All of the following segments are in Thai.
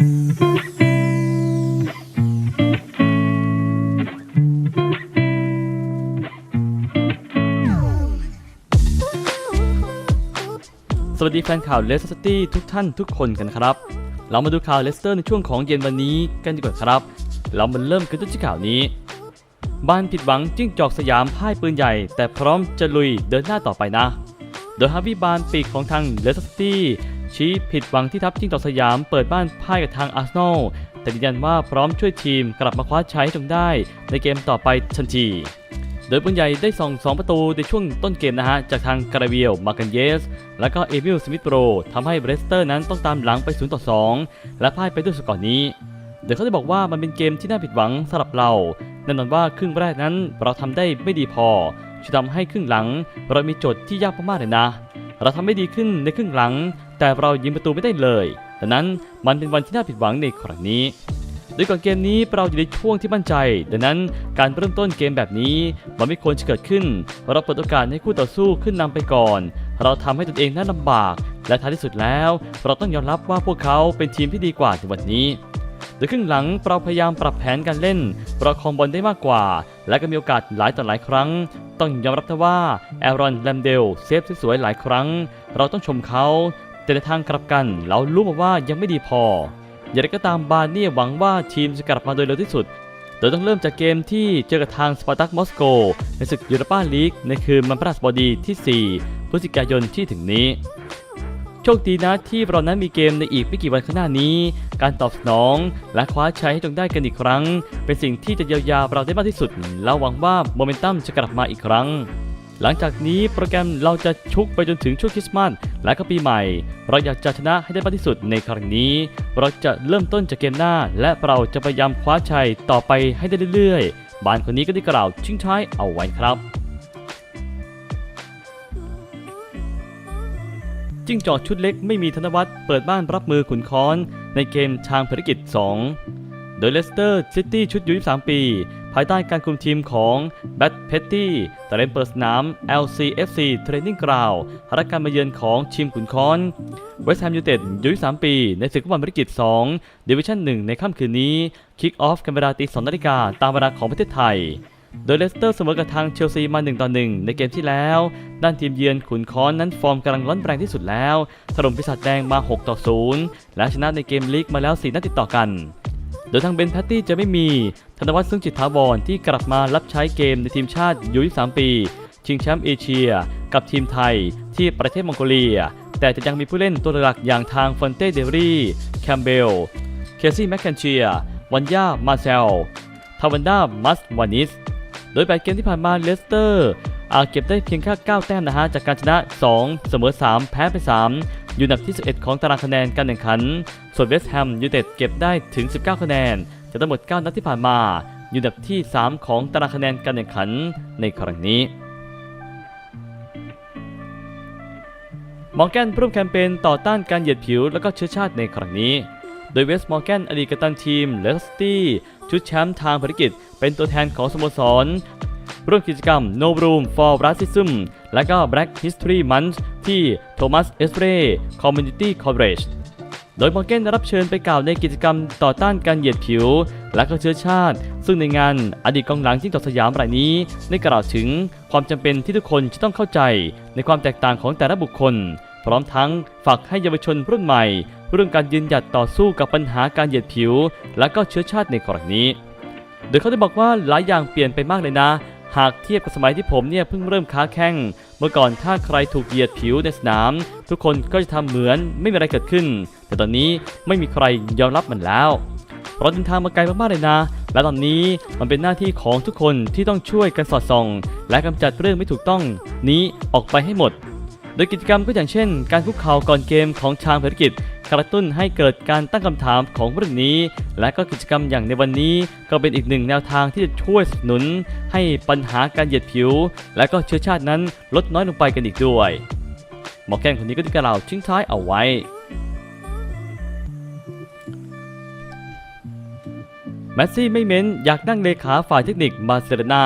สวัสดีแฟนข่าวเลสเตอร์ซิตี้ทุกท่านทุกคนกันครับ เรามาดูข่าวเลสเตอร์ในช่วงของเย็นวันนี้กันดีกว่าครับ เรามาเริ่มกันด้วยที่ข่าวนี้ บ้านผิดหวังจิ้งจอกสยามพ่ายปืนใหญ่ แต่พร้อมจะลุยเดินหน้าต่อไปนะ โดยฮาวิบานปีกของทางเลสเตอร์ซิตี้ ชี้ผิดหวังที่ทัพจิ้งจอกสยามเปิดบ้านพ่ายกับทางอาร์เซนอลแต่ยืนยันว่าพร้อมช่วยทีมกลับมาคว้าชัยให้จงได้ ในเกมต่อไปทันที โดยปืนใหญ่ได้ส่อง 2 ประตูในช่วงต้นเกมนะฮะ จากทางกราเวียลมากันเยส และก็เอมิลสมิธโรทำให้เบรสเตอร์นั้นต้องตามหลังไป0ต่อ2และพ่ายไปด้วยสกอร์นี้โดยเขาได้บอกว่ามันเป็นเกมที่น่าผิดหวังสำหรับเราแน่นอนว่าครึ่งแรกนั้นเราทำได้ไม่ดีพอจะทำให้ครึ่งหลัง เรามีโจทย์ที่ยากมากๆเลยนะ เราทำไม่ดีขึ้นในครึ่งหลัง แต่เรายิงประตูไม่ได้เลยดังนั้นมันเป็นวันที่น่าผิดหวังในครั้งนี้โดยก่อนเกมนี้เราอยู่ในช่วงที่มั่นใจ ดังนั้นการเริ่มต้นเกมแบบนี้มันไม่ควรจะเกิดขึ้น เราเปิดโอกาสให้คู่ต่อสู้ขึ้นนำไปก่อน เราทำให้ตนเองน่าลำบาก และท้ายที่สุดแล้ว เราต้องยอมรับว่าพวกเขาเป็นทีมที่ดีกว่าในวันนี้โดยครึ่งหลังเราพยายามปรับแผนการเล่นเราคองบอลได้มากกว่า และก็มีโอกาสหลายต่อหลายครั้ง ต้องยอมรับว่าแอรอนแลมเดลเซฟสวยๆหลายครั้ง เราต้องชมเขา แต่ในทางกลับกันเรารู้มาว่ายังไม่ดีพอ อย่างไรก็ตามบาร์เนี่ยหวังว่าทีมจะกลับมาโดยเร็วที่สุด โดยต้องเริ่มจากเกมที่เจอกับทางสปาร์ตักมอสโก ในศึกยูโรปาลีกในคืนวันพฤหัสบดีที่ 4 พฤศจิกายนที่ถึงนี้ โชคดีนะที่เรานั้นมีเกมในอีกไม่กี่วันข้างหน้านี้ การตอบสนอง และคว้าชัยให้จงได้กันอีกครั้ง เป็นสิ่งที่จะเยียวยาเราได้มากที่สุด และหวังว่าโมเมนตัมจะกลับมาอีกครั้ง หลังจากนี้โปรแกรมเราจะชุกไปจนถึงช่วงคริสต์มาสและก็ปีใหม่ เราอยากจะชนะให้ได้มากที่สุดในครั้งนี้ เราจะเริ่มต้นจากเกมหน้า และเราจะพยายามคว้าชัยต่อไปให้ได้เรื่อยๆ บานคนนี้ก็ได้กล่าวทิ้งท้ายเอาไว้ครับจิ้งจอกชุดเล็กไม่มีธนวัฒน์เปิดบ้านรับมือขุนค้อน ในเกมทางภารกิจ 2 โดยเลสเตอร์ซิตี้ชุดยุ23 ปี ภายใต้การคุมทีมของแบทเพตตี้แต่เล่นเปิดสนาม LCFC Training Ground รักการมาเยือนของทีมขุนค้อนเวสต์แฮมยูไนเต็ดอยุ23ปี ในศึกฟุตบอลภารกิจ2ดิวิชั่น 1 ในค่ำคืนนี้ คิกออฟกันเวลาตี2นาฬิกาตามเวลาของประเทศไทย โดยเลสเตอร์เสมอกับทางเชลซีมา1ต่อ1ในเกมที่แล้ว ด้านทีมเยือนขุนค้อนนั้นฟอร์มกำลังร้อนแรงที่สุดแล้วถล่มปีศาจแดงมา6ต่อ0และชนะในเกมลีกมาแล้ว4นัดติดต่อกันโดยทางเบนแพตตี้จะไม่มี ธนวัฒน์ซึ่งจิตถาวรที่กลับมารับใช้เกมในทีมชาติอายุ23ปี ชิงแชมป์เอเชีย กับทีมไทย ที่ประเทศมองโกเลีย แต่จะยังมีผู้เล่นตัวหลักอย่างทางฟอนเต้เดรี่แคมเบล เคซี่แมคแคนเชีย วันย่ามาเซล ทาวันดามัสวานิส โดยแปดเกมที่ผ่านมาเลสเตอร์อาเก็บได้เพียงแค่9แต้มนะฮะจากการชนะ 2 เสมอ 3 แพ้ไป 3 อยู่อันดับที่ 11 ของตารางคะแนนการแข่งขัน ส่วนเวสต์แฮมยูไนเต็ดเก็บได้ถึง 19 คะแนน จากทั้งหมด 9 นัดที่ผ่านมา อยู่ดับที่ 3 ของตารางคะแนนการแข่งขันในครั้งนี้ มอร์แกนร่วมแคมเปญต่อต้านการเหยียดผิวและก็เชื้อชาติในครั้งนี้ โดยเวสต์มอร์แกนอดีตกัปตันทีมเลสตี้ชุดแชมป์ทางภารกิจ เป็นตัวแทนของสโมสรร่วมกิจกรรม No Room for Racism และก็ Black History Month ที่ Thomas e s p r e Community College โดยมอร์แกนได้รับเชิญไปกล่าวในกิจกรรมต่อต้านการเหยียดผิว และก็เชื้อชาติ ซึ่งในงานอดีตกองหลังจิ้งจอกสยามรายนี้ได้กล่าวถึงความจำเป็นที่ทุกคนจะต้องเข้าใจ ในความแตกต่างของแต่ละบุคคล พร้อมทั้งฝากให้เยาวชนรุ่นใหม่ เรื่องการยืนหยัดต่อสู้กับปัญหาการเหยียดผิว และก็เชื้อชาติในกรณีนี้โดยเขาได้บอกว่าหลายอย่างเปลี่ยนไปมากเลยนะ หากเทียบกับสมัยที่ผมเนี่ยเพิ่งเริ่มค้าแข่ง เมื่อก่อนถ้าใครถูกเหยียดผิวในสนาม ทุกคนก็จะทำเหมือนไม่มีอะไรเกิดขึ้น แต่ตอนนี้ไม่มีใครยอมรับมันแล้วเราเดินทางมาไกลมากๆเลยนะ และตอนนี้มันเป็นหน้าที่ของทุกคนที่ต้องช่วยกันสอดส่อง และกำจัดเรื่องไม่ถูกต้องนี้ออกไปให้หมด โดยกิจกรรมก็อย่างเช่น การคุกเข่าก่อนเกมของชางภารกิจกระตุ้นให้เกิดการตั้งคำถามของเรื่องนี้ และก็กิจกรรมอย่างในวันนี้ ก็เป็นอีกหนึ่งแนวทางที่จะช่วยสนับสนุน ให้ปัญหาการเหยียดผิว และก็เชื้อชาตินั้นลดน้อยลงไปกันอีกด้วยหมอแกนคนนี้ก็ได้กล่าวทิ้งท้ายเอาไว้ แมสซี่ไม่เม้นอยากนั่งเลขาฝ่ายเทคนิคบาร์เซโลนา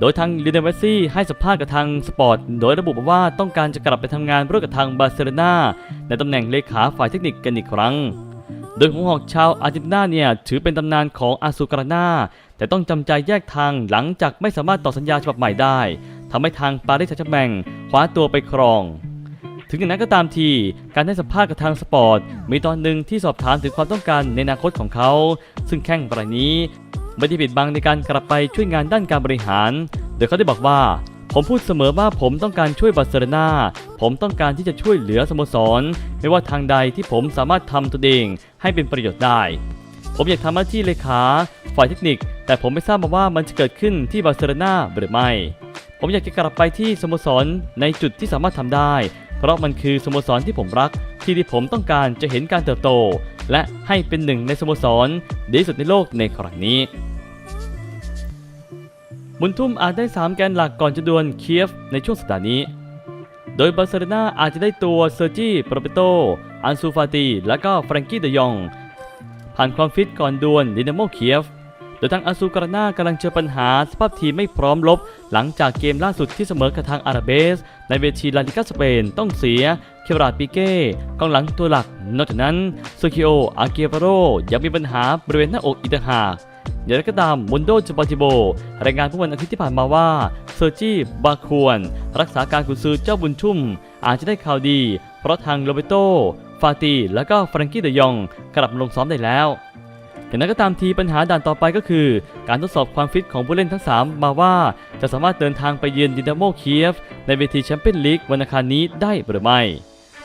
โดยทางลิเดนเมสซี่ให้สัมภาษณ์กับทางสปอร์ต โดยระบุว่าต้องการจะกลับไปทำงานร่วมกับทางบาร์เซโลนาในตำแหน่งเลขาฝ่ายเทคนิคกันอีกครั้ง โดยหัวหอกชาวอาร์เจนตินาเนี่ยถือเป็นตำนานของอาซูการานาแต่ต้องจำใจแยกทางหลังจากไม่สามารถต่อสัญญาฉบับใหม่ได้ทำให้ทางปารีสแซงต์แมงคว้าตัวไปครองถึงอย่างนั้นก็ตามที การให้สัมภาษณ์กับทางสปอร์ต มีตอนหนึ่งที่สอบถามถึงความต้องการในอนาคตของเขา ซึ่งแข้งรายนี้ ไม่ได้ปิดบังในการกลับไปช่วยงานด้านการบริหาร โดยเขาได้บอกว่า ผมพูดเสมอว่าผมต้องการช่วยบาร์เซโลนาผมต้องการที่จะช่วยเหลือสโมสร ไม่ว่าทางใดที่ผมสามารถทำตัวเองให้เป็นประโยชน์ได้ ผมอยากทำหน้าที่เลขาฝ่ายเทคนิค แต่ผมไม่ทราบมาว่ามันจะเกิดขึ้นที่บาร์เซโลนาหรือไม่ ผมอยากจะกลับไปที่สโมสรในจุดที่สามารถทำได้ ราะมันคือสโมสรที่ผมรัก ที่ที่ผมต้องการจะเห็นการเติบโต และให้เป็นหนึ่งในสโมสรดีที่สุดในโลกในครั้งนี้ บุญทุ่มอาจได้ 3 แกนหลักก่อนจะดวลเคียฟในช่วงสัปดาห์นี้ โดยบาร์เซโลนาอาจจะได้ตัวเซอร์จีโปรเปโต อันซูฟาตี และก็แฟรงกี้เดยอง ผ่านความฟิตก่อนดวลดินาโมเคียฟ โดยทางอาซูการานากำลังเจอปัญหาสภาพทีมไม่พร้อมลบ หลังจากเกมล่าสุดที่เสมอกับทางอาราเบส ในเวทีลาลิกาสเปนต้องเสีย เคราปิเก้กองหลังตัวหลัก นอกจากนั้นโซคิโอ อาเกียโรยังมีปัญหาบริเวณหน้าอกอีกต่างหากอย่างไรก็ตามมุนโดจปาติโบ รายงานเมื่อวันอาทิตย์ที่ผ่านมาว่าเซอร์จีบาควรรักษาการกุนซือเจ้าบุญชุ่ม อาจจะได้ข่าวดี เพราะทางโรเบโต ฟาตี และก็ฟรังกี้เดยอง กลับมาลงซ้อมได้แล้ว อย่างนั้นก็ตามทีปัญหาด่านต่อไปก็คือ การทดสอบความฟิตของผู้เล่นทั้ง 3 มาว่า จะสามารถเดินทางไปเยือนดินาโมเคียฟ ในเวทีแชมเปี้ยนลีกวันอังคารนี้ได้หรือไม่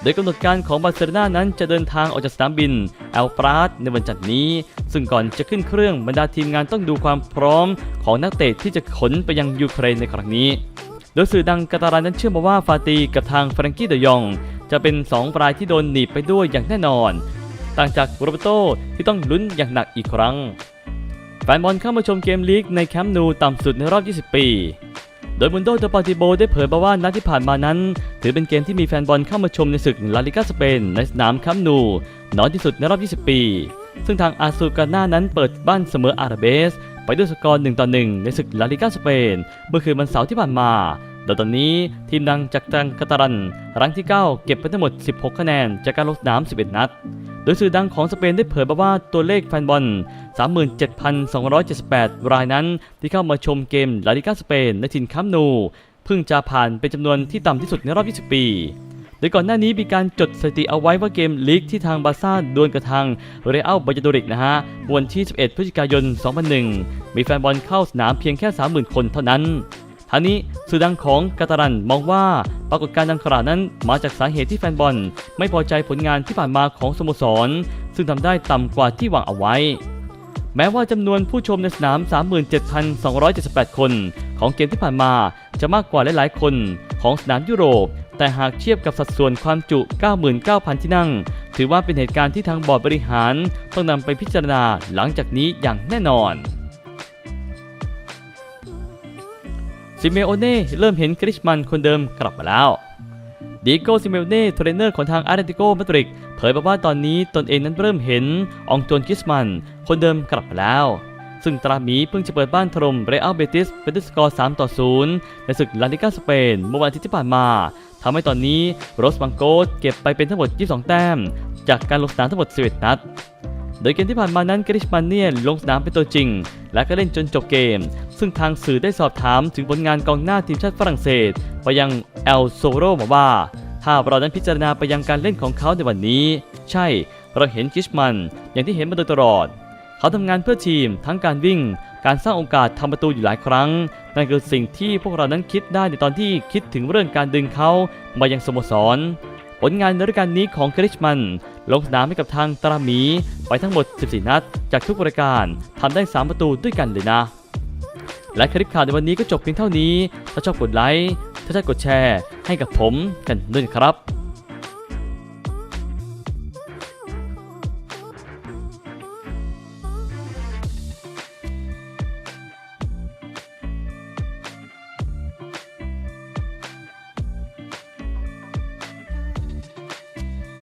โดยกำหนดการของบาร์เซโลนานั้นจะเดินทางออกจากสนามบินแอลปราสในวันจันทร์นี้ ซึ่งก่อนจะขึ้นเครื่องบรรดาทีมงานต้องดูความพร้อมของนักเตะที่จะขนไปยังยูเครนในครั้งนี้ โดยสื่อดังกาตารานั้นเชื่อมาว่าฟาตีกับทางแฟรงกี้เดยอง จะเป็น 2 รายที่โดนหนีบไปด้วยอย่างแน่นอน ต่างจากโรเบโตที่ต้องลุ้นอย่างหนักอีกครั้ง แฟนบอลเข้ามาชมเกมลีกในแคมป์นูต่ำสุดในรอบ 20 ปี โดยมุนโดเดปาติโบได้เผยมาว่านัดที่ผ่านมานั้น ถือเป็นเกมที่มีแฟนบอลเข้ามาชมในศึกลาลิกาสเปนในสนามแคมป์นูน้อยที่สุดในรอบ 20 ปี ซึ่งทางอาซูการน่านั้นเปิดบ้านเสมออาราเบสไปด้วยสกอร์1ต่อ1ในศึกลาลิกาสเปนเมื่อคืนวันเสาร์ที่ผ่านมาโดยตอนนี้ทีมดังจากจังกาตารัน รังที่ 9 เก็บไปทั้งหมด 16 คะแนนจากการลงสนาม 11 นัด โดยสื่อดังของสเปนได้เผยมาว่าตัวเลขแฟนบอล 37,278 รายนั้น ที่เข้ามาชมเกมลาลิกาสเปนในถิ่นคัมนูเพิ่งจะผ่านเป็นจำนวนที่ต่ำที่สุดในรอบ 20 ปีโดยก่อนหน้านี้มีการจดสถิติเอาไว้ว่าเกมลีกที่ทางบาร์ซ่าดวลกับทางเรอัลบาจาโดริกนะฮะวันที่ 11 พฤศจิกายน 2001 มีแฟนบอลเข้าสนามเพียงแค่ 30,000 คนเท่านั้น ทางนี้สื่อดังของกาตารันมองว่าปรากฏการณ์ดังกล่าวนั้นมาจากสาเหตุที่แฟนบอลไม่พอใจผลงานที่ผ่านมาของสโมสร ซึ่งทำได้ต่ำกว่าที่หวังเอาไว้ แม้ว่าจำนวนผู้ชมในสนาม 37,278 คน ของเกมที่ผ่านมาจะมากกว่าหลายๆ คนของสนามยุโรป แต่หากเทียบกับสัดส่วนความจุ 99,000 ที่นั่ง ถือว่าเป็นเหตุการณ์ที่ทางบอร์ดบริหาร ต้องนำไปพิจารณาหลังจากนี้อย่างแน่นอน ซิเมโอเน่เริ่มเห็นกริชมันคนเดิมกลับมาแล้วดิโก้ซิเมโอเน่เทรนเนอร์ของทางอาร์เตติโกมาดริดเผยมาว่าตอนนี้ตนเองนั้นเริ่มเห็นองโจนกริชมันคนเดิมกลับมาแล้ว ซึ่งตราหมีเพิ่งจะเปิดบ้านถล่มเรอัลเบติสเป็นด้วยสกอร์ 3 ต่อ 0 ในศึกลาลิกาสเปนเมื่อวันอาทิตย์ที่ผ่านมาทำให้ตอนนี้โรสบังโกสเก็บไปเป็นทั้งหมด 22 แต้ม จากการลงสนามทั้งหมด 11 นัด โดยเกมที่ผ่านมานั้นกริชมันเนียลงสนามเป็นตัวจริง และก็เล่นจนจบเกม ซึ่งทางสื่อได้สอบถามถึงผลงานกองหน้าทีมชาติฝรั่งเศส ไปยังเอลโซโรมาว่า ถ้าเรานั้นพิจารณาไปยังการเล่นของเขาในวันนี้ ใช่เราเห็นกริชมันอย่างที่เห็นมาโดยตลอด เขาทำงานเพื่อทีมทั้งการวิ่ง การสร้างโอกาสทำประตูอยู่หลายครั้ง นั่นคือสิ่งที่พวกเรานั้นคิดได้ในตอนที่คิดถึงเรื่องการดึงเขามายังสโมสร ผลงานในฤดูกาลนี้ของกริชมัน ลงสนามให้กับทางตราหมี ไปทั้งหมด 14 นัด จากทุกรายการทำได้ 3 ประตูด้วยกันเลยนะ และคลิปข่าวในวันนี้ก็จบเพียงเท่านี้ ถ้าชอบกดไลค์ ถ้าชอบกดแชร์ ให้กับผมกันด้วยครับ